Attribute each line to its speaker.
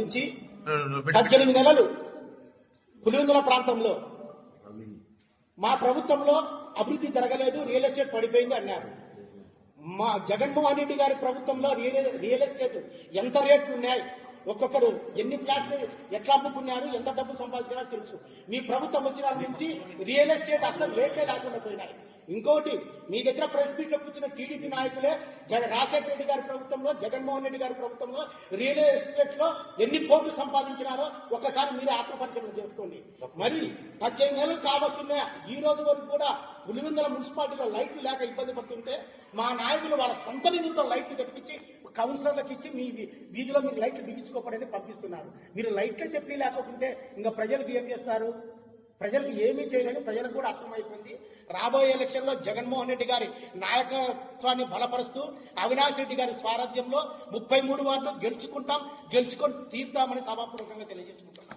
Speaker 1: నుంచి పద్దెనిమిది నెలలు పులివెందుల ప్రాంతంలో మా ప్రభుత్వంలో అభివృద్ధి జరగలేదు రియల్ ఎస్టేట్ పడిపోయింది అన్నారు. మా జగన్మోహన్ రెడ్డి గారి ప్రభుత్వంలో రియల్ రియల్ ఎస్టేట్ ఎంత రేట్లు ఉన్నాయి? ఒక్కొక్కరు ఎన్ని ఫ్లాట్లు ఎట్లా అమ్ముకున్నారు ఎంత డబ్బు సంపాదించారో తెలుసు. మీ ప్రభుత్వం వచ్చిన నుంచి రియల్ ఎస్టేట్ అసలు రేట్లే లేకుండా పోయినాయి. ఇంకోటి మీ దగ్గర ప్రెస్ మీట్లో కూర్చున్న టీడీపీ నాయకులే రాజశేఖర రెడ్డి గారి ప్రభుత్వంలో జగన్మోహన్ రెడ్డి గారి ప్రభుత్వంలో రియల్ ఎస్టేట్లో ఎన్ని కోట్లు సంపాదించినారో ఒకసారి మీరే ఆత్మపరిశీలన చేసుకోండి. మరి పద్దెనిమిది నెలలు కావస్తున్నాయి ఈ రోజు వరకు కూడా పులివెందుల మున్సిపాలిటీలో లైట్లు లేక ఇబ్బంది పడుతుంటే మా నాయకులు వాళ్ళ సొంత నిధులతో లైట్లు తెప్పించి కౌన్సిలర్లకు ఇచ్చి మీ వీధిలో మీరు లైట్లు బిగించుకోపడని పంపిస్తున్నారు. మీరు లైట్లు చెప్పి లేకపోతే ఇంకా ప్రజలకు ఏం చేస్తారు? ప్రజలకు ఏమీ చేయలేని ప్రజలకు కూడా అర్థమైపోయింది. రాబోయే ఎలక్షన్లో జగన్మోహన్ రెడ్డి గారి నాయకత్వాన్ని బలపరుస్తూ అవినాష్ రెడ్డి గారి స్వారథ్యంలో ముప్పై మూడు వార్డులు గెలుచుకుంటాం గెలుచుకొని తీర్దామని సభాపూర్వకంగా తెలియజేసుకుంటున్నాం.